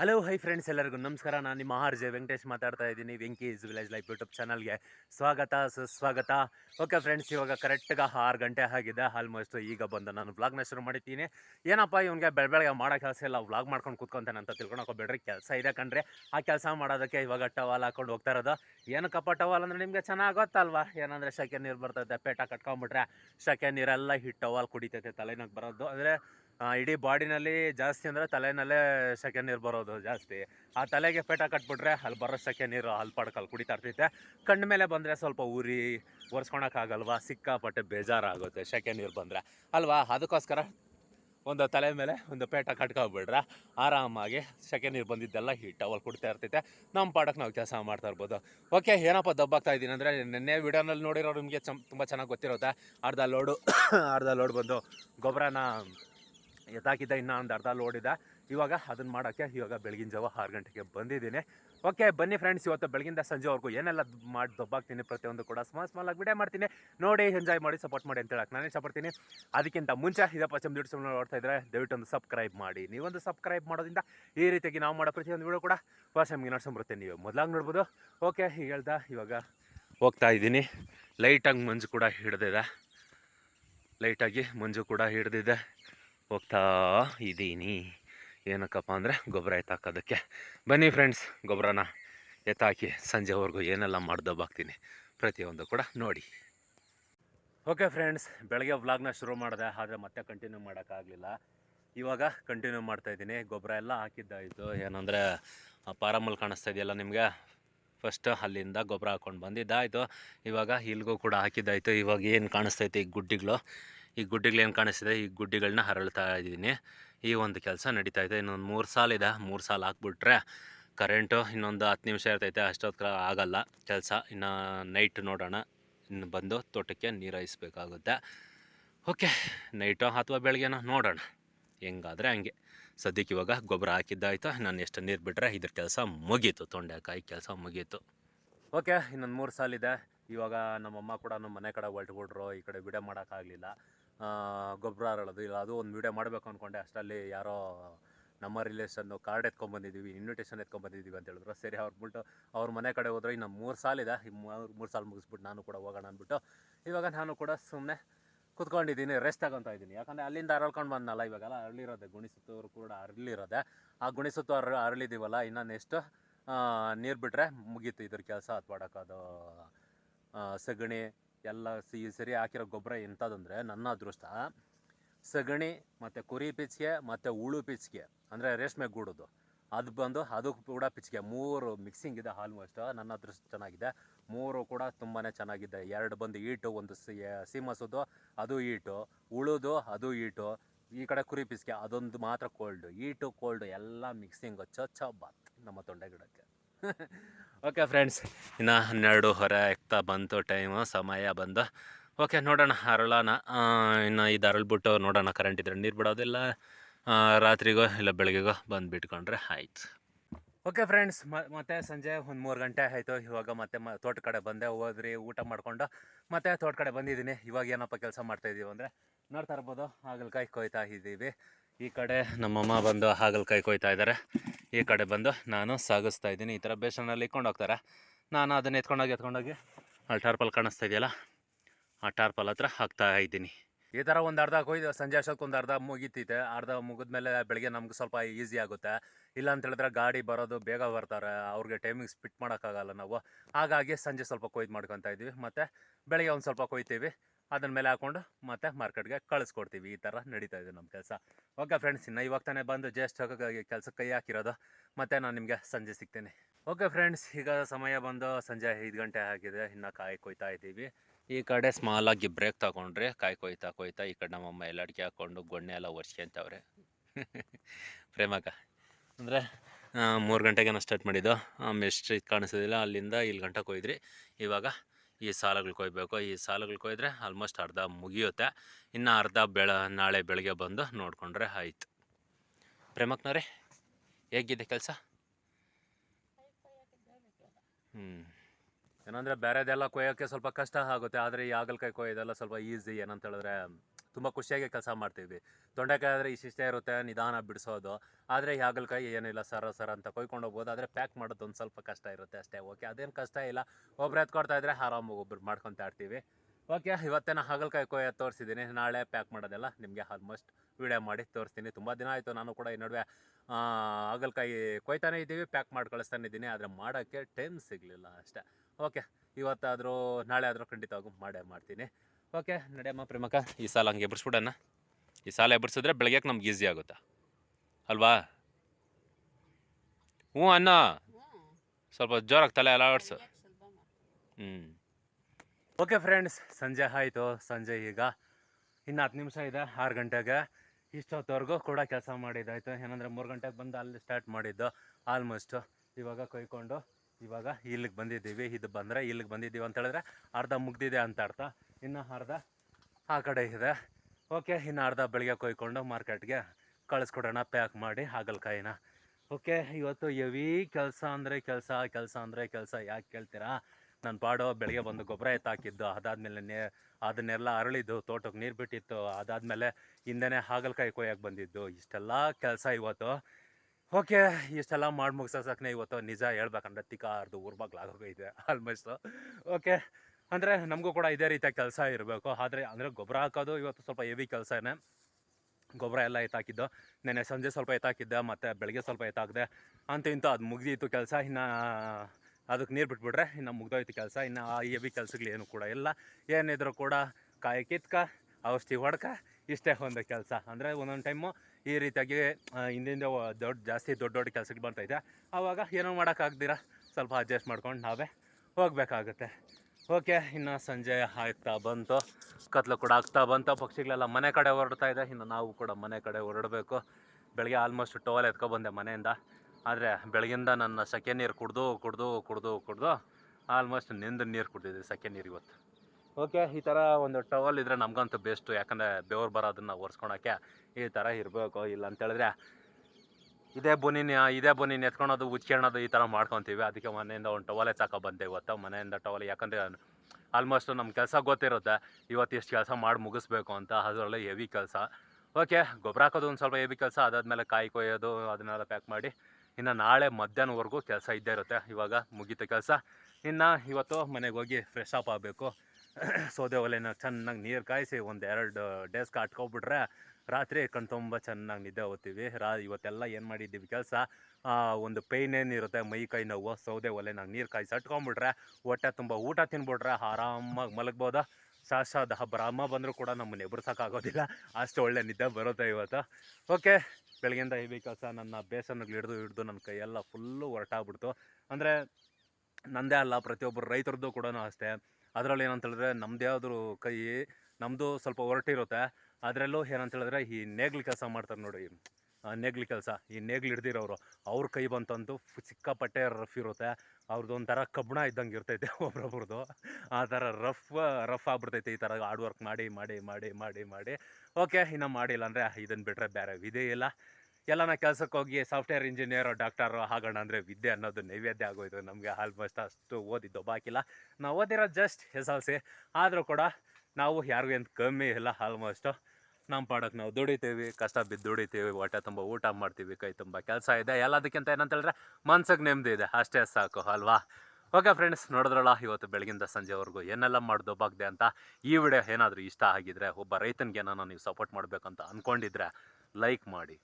Hello hi friends ಎಲ್ಲರಿಗೂ. ನಮಸ್ಕಾರ. ನಾನು ನಿಮ್ಮ ಆರ್ ಜೆ ವೆಂಕಟೇಶ್ ಮಾತಾಡ್ತಾ ಇದ್ದೀನಿ. ವೆಂಕೀಸ್ ವಿಲೇಜ್ ಲೈಫ್ ಯೂಟ್ಯೂಬ್ ಚಾನಲ್ಗೆ ಸ್ವಾಗತ, ಸುಸ್ವಾಗತ. ಓಕೆ ಫ್ರೆಂಡ್ಸ್ ಇವಾಗ ಕರೆಕ್ಟ್ಗೆ ಆರು ಗಂಟೆ ಆಗಿದೆ. ಆಲ್ಮೋಸ್ಟ್ ಈಗ ಬಂದು ನಾನು ವ್ಲಾಗ್ನ ಶುರು ಮಾಡಿದ್ದೀನಿ. ಏನಪ್ಪ ಇವನಿಗೆ ಬೆಳ ಬೆಳಗ್ಗೆ ಮಾಡೋ ಕೆಲಸ ಇಲ್ಲ. ವ್ಲಾಗ್ ಮಾಡ್ಕೊಂಡು ಕೂತ್ಕೊಂತಾನೆ ಅಂತ ತಿಳ್ಕೊಳಕೋಬೇಡ್ರಿ. ಕೆಲಸ ಇದೆ ಕಂಡ್ರೆ ಆ ಕೆಲಸ ಮಾಡೋದಕ್ಕೆ ಇವಾಗ ಟವಾಲ್ ಹಾಕೊಂಡು ಹೋಗ್ತಾ ಇರೋದು. ಏನಕ್ಕಪ್ಪ ಟವಾಲ್ ಅಂದರೆ ನಿಮಗೆ ಚೆನ್ನಾಗಿ ಗೊತ್ತಲ್ವಾ? ಏನಂದರೆ ಸೆಕೆ ನೀರು ಬರ್ತೈತೆ, ಪೇಟ ಕಟ್ಕೊಂಬಿಟ್ರೆ ಸೆಕೆ ನೀರೆಲ್ಲ ಹಿಟ್ಟು ಟವಾಲ್ ಕುಡಿತೈತೆ ತಲೆನಾಗ ಬರೋದು. ಅಂದರೆ ಇಡೀ ಬಾಡಿನಲ್ಲಿ ಜಾಸ್ತಿ ಅಂದರೆ ತಲೆನಲ್ಲೇ ಸೆಕೆ ನೀರು ಬರೋದು ಜಾಸ್ತಿ. ಆ ತಲೆಗೆ ಪೇಟ ಕಟ್ಬಿಟ್ರೆ ಅಲ್ಲಿ ಬರೋ ಸೆಕೆ ನೀರು ಅಲ್ಲಿ ಪಡ್ಕಲ್ಲಿ ಕುಡಿತಾ ಇರ್ತೈತೆ ಕಣ್ಣು ಮೇಲೆ ಬಂದರೆ ಸ್ವಲ್ಪ ಉರಿ ಒರೆಸ್ಕೊಳಕ್ಕಾಗಲ್ವಾ ಸಿಕ್ಕಾಪಟ್ಟೆ ಬೇಜಾರಾಗುತ್ತೆ ಸೆಕೆ ನೀರು ಬಂದರೆ. ಅಲ್ವಾ? ಅದಕ್ಕೋಸ್ಕರ ಒಂದು ತಲೆ ಮೇಲೆ ಒಂದು ಪೇಟ ಕಟ್ಕೊಬಿಡ್ರೆ? ಆರಾಮಾಗಿ ಸೆಕೆ ನೀರು ಬಂದಿದ್ದೆಲ್ಲ ಈ ಟವಲ್ ಕುಡ್ತಾ ಇರ್ತೈತೆ ನಮ್ಮ ಪಾಡಕ್ಕೆ ನಾವು ಕೆಲಸ ಮಾಡ್ತಾ ಇರ್ಬೋದು. ಓಕೆ, ಏನಪ್ಪ ದಬ್ಬಾಗ್ತಾ ಇದ್ದೀನಿ ಅಂದರೆ ನಿನ್ನೆ ವಿಡಿಯೋನಲ್ಲಿ ನೋಡಿರೋ ನಿಮಗೆ ಚಮ್ ತುಂಬ ಚೆನ್ನಾಗಿ ಗೊತ್ತಿರುತ್ತೆ. ಅರ್ಧ ಲೋಡು, ಅರ್ಧ ಲೋಡ್ ಬಂದು ಗೊಬ್ಬರನ ಎತ್ತಾಕಿದ್ದ ಇನ್ನೂ ಒಂದು ಅರ್ಧ ಲೋಡ್ ಇದೆ. ಇವಾಗ ಅದನ್ನ ಮಾಡೋಕ್ಕೆ ಇವಾಗ ಬೆಳಗಿನ ಜಾವ ಆರು ಗಂಟೆಗೆ ಬಂದಿದ್ದೀನಿ. ಓಕೆ ಬನ್ನಿ ಫ್ರೆಂಡ್ಸ್ ಇವತ್ತು ಬೆಳಗಿಂದ ಸಂಜೆವರೆಗೂ ಏನೆಲ್ಲ ಮಾಡಿ ದೊಬ್ಬಾಗ್ತೀನಿ ಪ್ರತಿಯೊಂದು ಕೂಡ. ಸ್ಮಾಲ್ ಸ್ಮಾಲ್ ಆಗಿ ವಿಡಿಯೋ ಮಾಡ್ತೀನಿ. ನೋಡಿ ಎಂಜಾಯ್ ಮಾಡಿ ಸಪೋರ್ಟ್ ಮಾಡಿ ಅಂತ ಹೇಳಕ್ಕೆ ನಾನು ಇಷ್ಟಪಡ್ತೀನಿ ಅದಕ್ಕಿಂತ ಮುಂಚೆ ಇದಪ್ಪ ಚಮ್ ದುಡ್ಡು ನೋಡ್ತಾ ಇದ್ರೆ ದಯವಿಟ್ಟು ಒಂದು ಸಬ್ಸ್ಕ್ರೈಬ್ ಮಾಡಿ. ನೀವೊಂದು ಸಬ್ಸ್ಕ್ರೈಬ್ ಮಾಡೋದ್ರಿಂದ ಈ ರೀತಿಯಾಗಿ ನಾವು ಮಾಡೋ ಪ್ರತಿಯೊಂದು ವಿಡಿಯೋ ಕೂಡ ಫಸ್ಟ್ ಟೈಮ್ಗೆ ನಡ್ಸ್ಕೊಂಬರುತ್ತೆ ನೀವು ಮೊದಲಾಗಿ ನೋಡ್ಬೋದು. ಓಕೆ ಈಗ ಹೇಳ್ದ, ಇವಾಗ ಹೋಗ್ತಾ ಇದ್ದೀನಿ. ಲೈಟಾಗಿ ಮಂಜು ಕೂಡ ಹಿಡ್ದಿದೆ. ಲೈಟಾಗಿ ಮಂಜು ಕೂಡ ಹಿಡ್ದಿದೆ. ಹೋಗ್ತಾ ಇದ್ದೀನಿ ಏನಕ್ಕಪ್ಪ ಅಂದರೆ ಗೊಬ್ಬರ ಎತ್ತಾಕೋದಕ್ಕೆ. ಬನ್ನಿ ಫ್ರೆಂಡ್ಸ್ ಗೊಬ್ಬರನ ಎತ್ತಾಕಿ ಸಂಜೆವರೆಗೂ ಏನೆಲ್ಲ ಮಾಡ್ದಬ್ಬಾಕ್ತೀನಿ ಪ್ರತಿಯೊಂದು ಕೂಡ ನೋಡಿ. ಓಕೆ ಫ್ರೆಂಡ್ಸ್ ಬೆಳಗ್ಗೆ ವ್ಲಾಗ್ನ ಶುರು ಮಾಡಿದೆ, ಆದರೆ ಮತ್ತೆ ಕಂಟಿನ್ಯೂ ಮಾಡೋಕ್ಕಾಗಲಿಲ್ಲ. ಇವಾಗ ಕಂಟಿನ್ಯೂ ಮಾಡ್ತಾ ಇದ್ದೀನಿ ಗೊಬ್ಬರ ಎಲ್ಲ ಹಾಕಿದ್ದಾಯಿತು. ಏನಂದರೆ ಪಾರಮಲ್ ಕಾಣಿಸ್ತಾ ಇದೆಯಲ್ಲ ನಿಮಗೆ? ಫಸ್ಟ್ ಅಲ್ಲಿಂದ ಗೊಬ್ಬರ ಹಾಕ್ಕೊಂಡು ಬಂದಿದ್ದಾಯಿತು. ಇವಾಗ ಇಲ್ಲಿಗೂ ಕೂಡ ಹಾಕಿದ್ದಾಯಿತು. ಇವಾಗ ಏನು ಕಾಣಿಸ್ತೈತೆ ಈ ಗುಡ್ಡಿಗಳು? ಈ ಗುಡ್ಡಿಗಳು ಏನು ಕಾಣಿಸ್ತಿದೆ? ಈ ಗುಡ್ಡಿಗಳನ್ನ ಹರಳ್ತಾ ಇದ್ದೀನಿ ಈ ಒಂದು ಕೆಲಸ ನಡೀತಾ ಇದೆ. ಇನ್ನೊಂದು ಮೂರು ಸಾಲಿದೆ ಮೂರು ಸಾಲ ಹಾಕ್ಬಿಟ್ರೆ ಕರೆಂಟು ಇನ್ನೊಂದು ಹತ್ತು ನಿಮಿಷ ಇರ್ತೈತೆ. ಅಷ್ಟೊತ್ತು ಆಗಲ್ಲ ಕೆಲಸ. ಇನ್ನು ನೈಟ್ ನೋಡೋಣ. ಇನ್ನು ಬಂದು ತೋಟಕ್ಕೆ ನೀರು ಹಾಯಿಸ್ಬೇಕಾಗುತ್ತೆ. ಓಕೆ ನೈಟು ಅಥವಾ ಬೆಳಗ್ಗೆನೋ ನೋಡೋಣ. ಹೆಂಗಾದರೆ ಹಂಗೆ. ಸದ್ಯಕ್ಕೆ ಇವಾಗ ಗೊಬ್ಬರ ಹಾಕಿದ್ದಾಯ್ತು. ನಾನು ಎಷ್ಟು ನೀರು ಬಿಟ್ಟರೆ ಇದ್ರ ಕೆಲಸ ಮುಗೀತು. ತೊಂಡೆಕಾಯಿ ಕೆಲಸ ಮುಗೀತು. ಓಕೆ ಇನ್ನೊಂದು ಮೂರು ಸಾಲಿದೆ ಇವಾಗ ನಮ್ಮಮ್ಮ ಕೂಡ ನಮ್ಮ ಮನೆ ಕಡೆ ಹೊಲ್ಟ್ಬಿಟ್ರು ಈ ಕಡೆ ವಿಡಿಯೋ ಮಾಡೋಕ್ಕಾಗಲಿಲ್ಲ ಗೊಬ್ಬರ ಹರಳೋದು, ಇಲ್ಲ ಅದು ಒಂದು ವಿಡಿಯೋ ಮಾಡಬೇಕು ಅಂದ್ಕೊಂಡೆ ಅಷ್ಟರಲ್ಲಿ ಯಾರೋ ನಮ್ಮ ರಿಲೇಷನ್ನು ಕಾರ್ಡ್ ಎತ್ಕೊಂಡ್ಬಂದಿದ್ದೀವಿ ಇನ್ವಿಟೇಷನ್ ಎತ್ಕೊಂಡ್ಬಂದಿದ್ದೀವಿ ಅಂತ ಹೇಳಿದ್ರು. ಸರಿ, ಅವ್ರು ಬಿಟ್ಟು ಅವ್ರ ಮನೆ ಕಡೆ ಹೋದ್ರೆ ಇನ್ನು ಮೂರು ಸಾಲಿದೆ ಈ ಮೂರು ಮೂರು ಸಾಲು ಮುಗಿಸ್ಬಿಟ್ಟು ನಾನು ಕೂಡ ಹೋಗೋಣ ಅಂದ್ಬಿಟ್ಟು ಇವಾಗ ನಾನು ಕೂಡ ಸುಮ್ಮನೆ ಕುತ್ಕೊಂಡಿದ್ದೀನಿ ರೆಸ್ಟ್ ಆಗೋಂತ ಇದ್ದೀನಿ. ಯಾಕಂದರೆ ಅಲ್ಲಿಂದ ಅರಳ್ಕೊಂಡು ಬಂದನಲ್ಲ ಇವಾಗೆಲ್ಲ ಅರಳಿರೋದೆ, ಗುಣಿಸುತ್ತವ್ರು ಕೂಡ ಅರಳಿರೋದೆ. ಆ ಗುಣಿಸುತ್ತು ಅರ ಅರಳಿದ್ದೀವಲ್ಲ ಇನ್ನು ನೆಕ್ಸ್ಟ್ ನೀರು ಬಿಟ್ಟರೆ ಮುಗೀತು ಇದ್ರ ಕೆಲಸ. ಅದು ಸಗಣಿ ಎಲ್ಲ ಸಿ, ಸರಿ ಹಾಕಿರೋ ಗೊಬ್ಬರ ಎಂಥದ್ದಂದರೆ ನನ್ನ ಅದೃಷ್ಟ ಸಗಣಿ ಮತ್ತು ಕುರಿ ಪಿಚ್ಕೆ ಮತ್ತು ಹುಳು ಪಿಚ್ಕೆ, ಅಂದರೆ ರೇಷ್ಮೆ ಗೂಡೋದು ಅದು ಬಂದು ಅದು ಕೂಡ ಪಿಚ್ಕೆ. ಮೂರು ಮಿಕ್ಸಿಂಗ್ ಇದೆ ಆಲ್ಮೋಸ್ಟ್ ನನ್ನ ಅದೃಷ್ಟ ಚೆನ್ನಾಗಿದೆ. ಮೂರು ಕೂಡ ತುಂಬಾ ಚೆನ್ನಾಗಿದೆ. ಎರಡು ಬಂದು ಈಟು, ಒಂದು ಸಿ ಸೀಮಸದು ಅದು ಈಟು. ಉಳುದು ಅದು ಈಟು. ಈ ಕಡೆ ಕುರಿ ಪಿಸ್ಕೆ ಅದೊಂದು ಮಾತ್ರ ಕೋಲ್ಡು ಈಟು ಕೋಲ್ಡು ಎಲ್ಲ ಮಿಕ್ಸಿಂಗ್ ಚಚ್ಚ, ಬಾತ್ ನಮ್ಮ ತೊಂಡೆ ಗಿಡಕ್ಕೆ ಓಕೆ ಫ್ರೆಂಡ್ಸ್ ಇನ್ನು ಹನ್ನೆರಡೂವರೆ ಆಗ್ತಾ ಬಂತು ಟೈಮು ಸಮಯ ಬಂದು. ಓಕೆ ನೋಡೋಣ, ಅರಳೋಣ. ಇನ್ನು ಇದು ಅರಳ್ಬಿಟ್ಟು ನೋಡೋಣ ಕರೆಂಟ್ ಇದ್ರೆ ನೀರು ಬಿಡೋದಿಲ್ಲ. ರಾತ್ರಿಗೋ ಇಲ್ಲ ಬೆಳಗ್ಗೆಗೋ ಬಂದು ಬಿಟ್ಕೊಂಡ್ರೆ ಆಯ್ತು. ಓಕೆ ಫ್ರೆಂಡ್ಸ್ ಮತ್ತೆ ಸಂಜೆ ಒಂದು ಮೂರು ಗಂಟೆ ಆಯಿತು. ಇವಾಗ ಮತ್ತೆ ಮ ತೋಟ ಕಡೆ ಬಂದೆ, ಹೋದ್ರಿ, ಊಟ ಮಾಡಿಕೊಂಡು. ಮತ್ತೆ ತೋಟ ಕಡೆ ಬಂದಿದ್ದೀನಿ. ಇವಾಗ ಏನಪ್ಪ ಕೆಲಸ ಮಾಡ್ತಾಯಿದ್ದೀವಿ ಅಂದರೆ, ನೋಡ್ತಾ ಇರ್ಬೋದು. ಹಾಗಲಕಾಯಿ ಕೊಯ್ತಾ ಇದ್ದೀವಿ ಈ ಕಡೆ ನಮ್ಮಮ್ಮ ಬಂದು ಹಾಗಲಕಾಯಿ ಕೊಯ್ತಾ ಇದ್ದಾರೆ ಈ ಕಡೆ ಬಂದು ನಾನು ಸಾಗಿಸ್ತಾ ಇದ್ದೀನಿ. ಈ ಥರ ಬೇಸನಲ್ಲಿ ಇಟ್ಕೊಂಡು ಹೋಗ್ತಾರೆ. ನಾನು ಅದನ್ನು ಎತ್ಕೊಂಡೋಗಿ ಎತ್ಕೊಂಡೋಗಿ ಅಲ್ಲಿ ಟಾರ್ಪಲ್ ಕಾಣಿಸ್ತಾ ಇದೆಯಲ್ಲ, ಆ ಟಾರ್ಪಲ್ ಹತ್ರ ಹಾಕ್ತಾ ಇದ್ದೀನಿ. ಈ ಥರ ಒಂದು ಅರ್ಧ ಕೊಯ್ದು ಸಂಜೆ ಅಷ್ಟೊತ್ತು ಒಂದು ಅರ್ಧ ಮುಗೀತೈತೆ. ಅರ್ಧ ಮುಗಿದ್ಮೇಲೆ ಬೆಳಗ್ಗೆ ನಮ್ಗೆ ಸ್ವಲ್ಪ ಈಸಿ ಆಗುತ್ತೆ. ಇಲ್ಲ ಅಂತ ಹೇಳಿದ್ರೆ ಗಾಡಿ ಬರೋದು ಬೇಗ ಬರ್ತಾರೆ. ಅವ್ರಿಗೆ ಟೈಮಿಂಗ್ ಸ್ಪಿಟ್ ಮಾಡೋಕ್ಕಾಗಲ್ಲ ನಾವು. ಹಾಗಾಗಿ ಸಂಜೆ ಸ್ವಲ್ಪ ಕೊಯ್ದು ಮಾಡ್ಕೊತಾ ಇದ್ದೀವಿ ಮತ್ತು ಬೆಳಗ್ಗೆ ಒಂದು ಸ್ವಲ್ಪ ಕೊಯ್ತೀವಿ. ಅದನ್ನ ಮೇಲೆ ಹಾಕೊಂಡು ಮತ್ತೆ ಮಾರ್ಕೆಟ್ಗೆ ಕಳಿಸ್ಕೊಡ್ತೀವಿ. ಈ ಥರ ನಡೀತಾ ಇದೆ ನಮ್ಮ ಕೆಲಸ. ಓಕೆ ಫ್ರೆಂಡ್ಸ್, ಇನ್ನು ಇವಾಗ ತಾನೇ ಬಂದು ಜಸ್ಟ್ ಕೆಲಸಕ್ಕೆ ಕೈ ಹಾಕಿರೋದು. ಮತ್ತೆ ನಾನು ನಿಮಗೆ ಸಂಜೆ ಸಿಗ್ತೇನೆ. ಓಕೆ ಫ್ರೆಂಡ್ಸ್, ಈಗ ಸಮಯ ಬಂದು ಸಂಜೆ ಐದು ಗಂಟೆ ಆಗಿದೆ. ಇನ್ನು ಕಾಯಿ ಕೊಯ್ತಾ ಇದ್ದೀವಿ. ಈ ಕಡೆ ಸ್ಮಾಲಾಗಿ ಬ್ರೇಕ್ ತಗೊಂಡ್ರೆ ಕಾಯಿ ಕೊಯ್ತಾ ಕೊಯ್ತಾ ಈ ಕಡೆ ನಮ್ಮಮ್ಮ ಎಲ್ಲ ಅಡಿಕೆ ಹಾಕ್ಕೊಂಡು ಗೊಣ್ಣೆ ಎಲ್ಲ ಒರ್ಸ್ಕೊಂತವ್ರೆ ಪ್ರೇಮಕ ಅಂದರೆ ಮೂರು ಗಂಟೆಗೆ ನಾನು ಸ್ಟಾರ್ಟ್ ಮಾಡಿದ್ದು ಮೆಸ್ಟ್ ಕಾಣಿಸೋದಿಲ್ಲ. ಅಲ್ಲಿಂದ ಇಲ್ಲಿ ಗಂಟೆ ಕೊಯ್ದ್ರಿ. ಇವಾಗ ಈ ಸಾಲಗಳು ಕೊಯ್ಬೇಕು. ಈ ಸಾಲಗಳು ಕೊಯ್ದ್ರೆ ಆಲ್ಮೋಸ್ಟ್ ಅರ್ಧ ಮುಗಿಯುತ್ತೆ. ಇನ್ನು ಅರ್ಧ ಬೆಳ, ನಾಳೆ ಬೆಳಗ್ಗೆ ಬಂದು ನೋಡಿಕೊಂಡ್ರೆ ಆಯಿತು. ಪ್ರೇಮಕ್ನವ್ರೆ, ಹೇಗಿದೆ ಕೆಲಸ? ಹ್ಞೂ ಏನಂದರೆ ಬೇರೆದೆಲ್ಲ ಕೊಯ್ಯೋಕ್ಕೆ ಸ್ವಲ್ಪ ಕಷ್ಟ ಆಗುತ್ತೆ. ಆದರೆ ಈ ಹಾಗಲಕಾಯಿ ಕೊಯ್ಯೋದೆಲ್ಲ ಸ್ವಲ್ಪ ಈಸಿ ಏನಂತ ಹೇಳಿದ್ರೆ ತುಂಬ ಖುಷಿಯಾಗಿ ಕೆಲಸ ಮಾಡ್ತೀವಿ ತೊಂಡೆಕಾಯಿ ಆದರೆ ಇಷ್ಟಿಷ್ಟೇ ಇರುತ್ತೆ, ನಿಧಾನ ಬಿಡಿಸೋದು. ಆದರೆ ಹಾಗಲಕಾಯಿ ಏನಿಲ್ಲ ಸರ ಸರ ಅಂತ ಕೊಯ್ಕೊಂಡು ಹೋಗ್ಬೋದು. ಆದರೆ ಪ್ಯಾಕ್ ಮಾಡೋದು ಒಂದು ಸ್ವಲ್ಪ ಕಷ್ಟ ಇರುತ್ತೆ ಅಷ್ಟೇ ಓಕೆ ಅದೇನು ಕಷ್ಟ ಇಲ್ಲ. ಒಬ್ರು ಎತ್ಕೊಡ್ತಾ ಇದ್ರೆ ಆರಾಮಾಗಿ ಒಬ್ರು ಮಾಡ್ಕೊತಾ ಇರ್ತೀವಿ ಓಕೆ ಇವತ್ತೇನ ಹಾಗಲಕಾಯಿ ಕೊಯ್ಯ ತೋರಿಸಿದ್ದೀನಿ. ನಾಳೆ ಪ್ಯಾಕ್ ಮಾಡೋದೆಲ್ಲ ನಿಮಗೆ ಆಲ್ಮೋಸ್ಟ್ ವೀಡಿಯೋ ಮಾಡಿ ತೋರಿಸ್ತೀನಿ. ತುಂಬ ದಿನ ಆಯಿತು ನಾನು ಕೂಡ ಈ ನಡುವೆ ಹಾಗಲಕಾಯಿ ಕೊಯ್ತಾನೆ ಇದ್ದೀವಿ ಪ್ಯಾಕ್ ಮಾಡಿ ಕಳಿಸ್ತಾನೆ ಇದ್ದೀನಿ. ಆದರೆ ಮಾಡೋಕ್ಕೆ ಟೈಮ್ ಸಿಗಲಿಲ್ಲ ಅಷ್ಟೇ. ಓಕೆ ಇವತ್ತಾದರೂ ನಾಳೆ ಆದರೂ ಖಂಡಿತವಾಗೂ ಮಾಡೇ ಮಾಡ್ತೀನಿ. ಓಕೆ ನಡೆಯಮ್ಮ ಪ್ರೇಮಕ ಈ ಸಾಲ ಹಂಗೆ ಎಬ್ಬಿಸ್ಬಿಡೋಣ ಈ ಸಾಲ ಎಬ್ಬಿಸಿದ್ರೆ ಬೆಳಗ್ಗೆ ನಮ್ಗೆ ಈಸಿ ಆಗುತ್ತೆ? ಅಲ್ವಾ? ಹ್ಞೂ ಅನ್ನ ಸ್ವಲ್ಪ ಜೋರಾಗಿ ತಲೆ ಅಲಾಡ್ಸು ಹ್ಞೂ ಓಕೆ ಫ್ರೆಂಡ್ಸ್, ಸಂಜೆ ಆಯಿತು. ಸಂಜೆ ಈಗ ಇನ್ನು ಹತ್ತು ನಿಮಿಷ ಇದೆ, ಆರು ಗಂಟೆಗೆ. ಇಷ್ಟೊತ್ತವರೆಗೂ ಕೂಡ ಕೆಲಸ ಮಾಡಿದ್ದಾಯ್ತು. ಏನಂದರೆ ಮೂರು ಗಂಟೆಗೆ ಬಂದು ಅಲ್ಲಿ ಸ್ಟಾರ್ಟ್ ಮಾಡಿದ್ದು. ಆಲ್ಮೋಸ್ಟು ಇವಾಗ ಕೊಯ್ಕೊಂಡು ಇವಾಗ ಇಲ್ಲಿಗೆ ಬಂದಿದ್ದೀವಿ. ಇದು ಬಂದರೆ ಇಲ್ಲಿಗೆ ಬಂದಿದ್ದೀವಿ ಅಂತ ಹೇಳಿದ್ರೆ ಅರ್ಧ ಮುಗ್ದಿದೆ ಅಂತ ಅರ್ಥ. ಇನ್ನು ಅರ್ಧ ಆ ಕಡೆ ಇದೆ. ಓಕೆ ಇನ್ನು ಅರ್ಧ ಬೆಳಿಗ್ಗೆ ಕೊಯ್ಕೊಂಡು ಮಾರ್ಕೆಟ್ಗೆ ಕಳಿಸ್ಕೊಡೋಣ ಪ್ಯಾಕ್ ಮಾಡಿ ಹಾಗಲಕಾಯಿನ. ಓಕೆ ಇವತ್ತು ಎವಿ ಕೆಲಸ ಅಂದರೆ ಕೆಲಸ ಕೆಲಸ ಅಂದರೆ ಕೆಲಸ. ಯಾಕೆ ಕೇಳ್ತೀರಾ? ನನ್ನ ಪಾಡೋ ಬೆಳಗ್ಗೆ ಬಂದು ಗೊಬ್ಬರ ಎತ್ತಾಕಿದ್ದು, ಅದಾದಮೇಲೆ ನೇ, ಅದನ್ನೆಲ್ಲ ಅರಳಿದ್ದು, ತೋಟಕ್ಕೆ ನೀರು ಬಿಟ್ಟಿತ್ತು, ಅದಾದಮೇಲೆ ಹಿಂದೆನೇ ಹಾಗಲಕಾಯಿ ಕೊಯ್ಯಕ್ಕೆ ಬಂದಿದ್ದು. ಇಷ್ಟೆಲ್ಲ ಕೆಲಸ ಇವತ್ತು. ಓಕೆ ಇಷ್ಟೆಲ್ಲ ಮಾಡಿ ಮುಗಿಸೋಸಕ್ಕೆ ಇವತ್ತು ನಿಜ ಹೇಳ್ಬೇಕಂದ್ರೆ ತಿಕ್ಕಾರ್ದು ಊರ್ಬಾಗ್ಲಾಗೋಗಿದೆ ಆಲ್ಮೋಸ್ಟು ಓಕೆ ಅಂದರೆ ನಮಗೂ ಕೂಡ ಇದೇ ರೀತಿಯ ಕೆಲಸ ಇರಬೇಕು. ಆದರೆ ಅಂದರೆ ಗೊಬ್ಬರ ಹಾಕೋದು ಇವತ್ತು ಸ್ವಲ್ಪ ಹೆವಿ ಕೆಲಸನೇ. ಗೊಬ್ಬರ ಎಲ್ಲ ಎತ್ತಾಕಿದ್ದು ನೆನ್ನೆ ಸಂಜೆ ಸ್ವಲ್ಪ ಎತ್ತಾಕಿದ್ದೆ ಮತ್ತು ಬೆಳಗ್ಗೆ ಸ್ವಲ್ಪ ಎತ್ತಾಕಿದೆ ಅಂತ ಇಂತ ಅದು ಮುಗಿದಿತ್ತು ಕೆಲಸ. ಇನ್ನು ಅದಕ್ಕೆ ನೀರು ಬಿಟ್ಬಿಟ್ರೆ ಇನ್ನು ಮುಗ್ದೋಯ್ತು ಕೆಲಸ. ಇನ್ನು ಆ ಹೆವಿ ಕೆಲಸಗಳು ಏನು ಕೂಡ ಇಲ್ಲ. ಏನಿದ್ರು ಕೂಡ ಕಾಯಿ ಕಿತ್ಕ, ಔಷಧಿ ಹೊಡ್ಕ ಇಷ್ಟೇ ಒಂದು ಕೆಲಸ. ಅಂದರೆ ಒಂದೊಂದು ಟೈಮು ಈ ರೀತಿಯಾಗಿ ಹಿಂದಿಂದ ದೊಡ್ಡ, ಜಾಸ್ತಿ ದೊಡ್ಡ ದೊಡ್ಡ ಕೆಲ್ಸಕ್ಕೆ ಬರ್ತೈತೆ ಆವಾಗ ಏನೋ ಮಾಡೋಕ್ಕಾಗ್ದಿರ ಸ್ವಲ್ಪ ಅಡ್ಜಸ್ಟ್ ಮಾಡ್ಕೊಂಡು ನಾವೇ ಹೋಗ್ಬೇಕಾಗುತ್ತೆ. ಓಕೆ, ಇನ್ನು ಸಂಜೆ ಆಗ್ತಾ ಬಂತು. ಕತ್ಲು ಕೂಡ ಆಗ್ತಾ ಬಂತು. ಪಕ್ಷಿಗಳೆಲ್ಲ ಮನೆ ಕಡೆ ಹೊರಡ್ತಾ ಇದೆ. ಇನ್ನು ನಾವು ಕೂಡ ಮನೆ ಕಡೆ ಹೊರಡಬೇಕು. ಬೆಳಗ್ಗೆ ಆಲ್ಮೋಸ್ಟ್ ಟೋಲ್ ಎತ್ಕೊಬಂದೆ ಮನೆಯಿಂದ. ಆದರೆ ಬೆಳಗಿಂದ ನನ್ನ ಸೆಕೆ ನೀರು ಕುಡ್ದು ಕುಡ್ದು ಕುಡ್ದು ಕುಡ್ದು ಆಲ್ಮೋಸ್ಟ್ನಿಂದ ನೀರು ಕುಡ್ದಿದ್ದೆ ಸೆಕೆ ನೀರು ಇವತ್ತು. ಓಕೆ, ಈ ಥರ ಒಂದು ಟವಲ್ ಇದ್ದರೆ ನಮಗಂತೂ ಬೆಸ್ಟು ಯಾಕಂದರೆ ಬೆವರು ಬರೋದನ್ನು ಒರೆಸ್ಕೊಳಕ್ಕೆ ಈ ಥರ ಇರಬೇಕು. ಇಲ್ಲ ಅಂತ ಹೇಳಿದ್ರೆ ಇದೇ ಬುನಿನ ಇದೇ ಬುನಿನ ಎತ್ಕೊಳೋದು ಉಚ್ಕೊಳ್ಳೋದು ಈ ಥರ ಮಾಡ್ಕೊತೀವಿ. ಅದಕ್ಕೆ ಮನೆಯಿಂದ ಒಂದು ಟವಲ್ ಸಾಕ ಬಂದೆ ಇವತ್ತು. ಮನೆಯಿಂದ ಟವಲ್, ಯಾಕಂದರೆ ಆಲ್ಮೋಸ್ಟ್ ನಮ್ಮ ಕೆಲಸ ಗೊತ್ತಿರುತ್ತೆ. ಇವತ್ತು ಇಷ್ಟು ಕೆಲಸ ಮಾಡಿ ಮುಗಿಸ್ಬೇಕು ಅಂತ. ಅದರಲ್ಲೇ ಹೆವಿ ಕೆಲಸ. ಓಕೆ ಗೊಬ್ಬರ ಹಾಕೋದು ಒಂದು ಸ್ವಲ್ಪ ಹೆವಿ ಕೆಲಸ. ಅದಾದಮೇಲೆ ಕಾಯಿ ಕೊಯ್ಯೋದು, ಅದನ್ನೆಲ್ಲ ಪ್ಯಾಕ್ ಮಾಡಿ. ಇನ್ನು ನಾಳೆ ಮಧ್ಯಾಹ್ನವರೆಗೂ ಕೆಲಸ ಇದ್ದೇ ಇರುತ್ತೆ. ಇವಾಗ ಮುಗೀತು ಕೆಲಸ. ಇನ್ನು ಇವತ್ತು ಮನೆಗೆ ಹೋಗಿ ಫ್ರೆಶ್ ಅಪ್ ಆಗಬೇಕು. ಸೌದೆ ಒಲೆನ ಚೆನ್ನಾಗಿ ನೀರು ಕಾಯಿಸಿ ಒಂದು ಎರಡು ಡೇಸ್ಗೆ ಕಟ್ಕೊಬಿಟ್ರೆ ರಾತ್ರಿ ಕಣ್ಣು ತುಂಬ ಚೆನ್ನಾಗಿ ನಿದ್ದೆ ಹೋಗ್ತೀವಿ. ರಾ ಇವತ್ತೆಲ್ಲ ಏನು ಮಾಡಿದ್ದೀವಿ ಕೆಲಸ? ಒಂದು ಪೈನ್ ಏನಿರುತ್ತೆ ಮೈ, ಕೈ ನೋವು, ಸೌದೆ ಒಲೆನಾಗ ನೀರು ಕಾಯಿಸಿ ಅಟ್ಕೊಂಬಿಟ್ರೆ ಹೊಟ್ಟೆ ತುಂಬ ಊಟ ತಿನ್ಬಿಟ್ರೆ ಆರಾಮಾಗಿ ಮಲಗ್ಬೋದ? ಶಾಶ್ವತ ಅಮ್ಮ ಬಂದರೂ ಕೂಡ ನಮ್ಮನ್ನು ಎಬ್ರಿಸೋಕ್ಕಾಗೋದಿಲ್ಲ ಅಷ್ಟು ಒಳ್ಳೆ ನಿದ್ದೆ ಬರುತ್ತೆ ಇವತ್ತು. ಓಕೆ ಬೆಳಗ್ಗೆಯಿಂದ ಹೆವಿ ಕೆಲಸ ನನ್ನ ಬೇಸನ್ಗಳು ಹಿಡಿದು ಹಿಡಿದು ನನ್ನ ಕೈಯೆಲ್ಲ ಫುಲ್ಲು ಹೊರಟಾಗ್ಬಿಡ್ತು ಅಂದರೆ ನಂದೇ ಅಲ್ಲ, ಪ್ರತಿಯೊಬ್ಬರು ರೈತರದ್ದು ಕೂಡ ಅಷ್ಟೇ. ಅದರಲ್ಲಿ ಏನಂತ ಹೇಳಿದ್ರೆ ನಮ್ಮದೇ ಆದರೂ ಕೈ ನಮ್ಮದು ಸ್ವಲ್ಪ ಹೊರಟಿರುತ್ತೆ ಅದರಲ್ಲೂ ಏನಂತ ಹೇಳಿದ್ರೆ ಈ ನೇಗ್ಲಿ ಕೆಲಸ ಮಾಡ್ತಾರೆ ನೋಡಿ ನೇಗ್ಲಿ ಕೆಲಸ, ಈ ನೇಗ್ಲು ಹಿಡ್ದಿರೋರು, ಅವ್ರ ಕೈ ಬಂತಂದು ಸಿಕ್ಕಾಪಟ್ಟೆ ರಫ್ ಇರುತ್ತೆ. ಅವ್ರದ್ದು ಒಂಥರ ಕಬ್ಬಣ ಇದ್ದಂಗೆ ಇರ್ತೈತೆ ಒಬ್ರೊಬ್ರದ್ದು. ಆ ಥರ ರಫ್ ರಫ್ ಆಗ್ಬಿಡ್ತೈತೆ ಈ ಥರ ಹಾರ್ಡ್ ವರ್ಕ್ ಮಾಡಿ ಮಾಡಿ ಮಾಡಿ ಮಾಡಿ ಮಾಡಿ. ಓಕೆ, ಇನ್ನು ಮಾಡಿಲ್ಲ ಅಂದರೆ ಇದನ್ನು ಬಿಟ್ಟರೆ ಬೇರೆ ವಿದ್ಯೆ ಇಲ್ಲ. ಎಲ್ಲನ ಕೆಲಸಕ್ಕೆ ಹೋಗಿ ಸಾಫ್ಟ್ವೇರ್ ಇಂಜಿನಿಯರು, ಡಾಕ್ಟರು ಆಗೋಣ ಅಂದರೆ ವಿದ್ಯೆ ಅನ್ನೋದು ನೈವೇದ್ಯ ಆಗೋಯ್ತು. ನಮಗೆ ಆಲ್ಮೋಸ್ಟ್ ಅಷ್ಟು ಓದಿದ್ದು ಬಾಕಿಲ್ಲ ನಾವು ಓದಿರೋ ಜಸ್ಟ್ ಎಸ್ ಎಲ್ ಸಿ. ಆದರೂ ಕೂಡ ನಾವು ಯಾರಿಗೂ ಏನು ಕಮ್ಮಿ ಇಲ್ಲ, ಆಲ್ಮೋಸ್ಟು. ನಮ್ಮ ಪಾಡಕ್ಕೆ ನಾವು ದುಡಿತೀವಿ, ಕಷ್ಟ ಬಿದ್ದು ದುಡಿತೀವಿ, ಹೊಟ್ಟೆ ತುಂಬ ಊಟ ಮಾಡ್ತೀವಿ, ಕೈ ತುಂಬ ಕೆಲಸ ಇದೆ, ಎಲ್ಲದಕ್ಕಿಂತ ಏನಂತ ಹೇಳಿದ್ರೆ ಮನ್ಸಿಗೆ ನೆಮ್ಮದಿ ಇದೆ, ಅಷ್ಟೇ ಸಾಕು, ಅಲ್ವಾ? ಓಕೆ ಫ್ರೆಂಡ್ಸ್, ನೋಡಿದ್ರಲ್ಲ, ಇವತ್ತು ಬೆಳಗಿಂದ ಸಂಜೆವರೆಗೂ ಏನೆಲ್ಲ ಮಾಡ್ದು ಬಾಗ್ದೆ ಅಂತ ಈ ವಿಡಿಯೋ ಏನಾದರೂ ಇಷ್ಟ ಆಗಿದ್ರೆ, ಒಬ್ಬ ರೈತನಿಗೆ ನಾನು ನೀವು ಸಪೋರ್ಟ್ ಮಾಡಬೇಕಂತ ಅಂದ್ಕೊಂಡಿದ್ರೆ ಲೈಕ್ ಮಾಡಿ.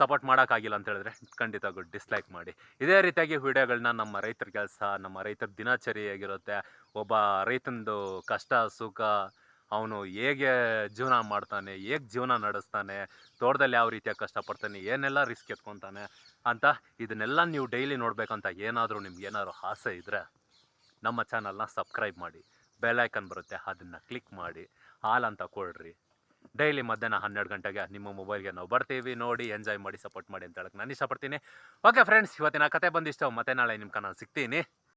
ಸಪೋರ್ಟ್ ಮಾಡೋಕ್ಕಾಗಿಲ್ಲ ಅಂತ ಹೇಳಿದ್ರೆ ಖಂಡಿತ ಡಿಸ್ಲೈಕ್ ಮಾಡಿ. ಇದೇ ರೀತಿಯಾಗಿ ವಿಡಿಯೋಗಳನ್ನ ನಮ್ಮ ರೈತರ ಕೆಲಸ, ನಮ್ಮ ರೈತರ ದಿನಚರಿ ಹೇಗಿರುತ್ತೆ ಒಬ್ಬ ರೈತನದು ಕಷ್ಟ, ಸುಖ ಅವನು ಹೇಗೆ ಜೀವನ ಮಾಡ್ತಾನೆ, ಹೇಗೆ ಜೀವನ ನಡೆಸ್ತಾನೆ, ತೋಟದಲ್ಲಿ ಯಾವ ರೀತಿಯಾಗಿ ಕಷ್ಟಪಡ್ತಾನೆ, ಏನೆಲ್ಲ ರಿಸ್ಕ್ ಎತ್ಕೊತಾನೆ ಅಂತ ಇದನ್ನೆಲ್ಲ ನೀವು ಡೈಲಿ ನೋಡಬೇಕಂತ ಏನಾದರೂ ನಿಮ್ಗೆ ಏನಾದರೂ ಆಸೆ ಇದ್ದರೆ ನಮ್ಮ ಚಾನಲ್ನ ಸಬ್ಸ್ಕ್ರೈಬ್ ಮಾಡಿ ಬೆಲ್ಲೈಕನ್ ಬರುತ್ತೆ, ಅದನ್ನು ಕ್ಲಿಕ್ ಮಾಡಿ, ಹಾಲ್ ಅಂತ ಕೊಡ್ರಿ. ಡೈಲಿ ಮಧ್ಯಾಹ್ನ ಹನ್ನೆರಡು ಗಂಟೆಗೆ ನಿಮ್ಮ ಮೊಬೈಲ್ಗೆ ನಾವು ಬರ್ತೀವಿ, ನೋಡಿ ಎಂಜಾಯ್ ಮಾಡಿ ಸಪೋರ್ಟ್ ಮಾಡಿ ಅಂತ ಹೇಳಕ್ಕೆ ನಾನು ಇಷ್ಟಪಡ್ತೀನಿ. ಓಕೆ ಫ್ರೆಂಡ್ಸ್ ಇವತ್ತಿನ ಕತೆ ಬಂದಿಷ್ಟು. ಮತ್ತೆ ನಾಳೆ ನಿಮ್ಮ ನಾನು ಸಿಗ್ತೀನಿ.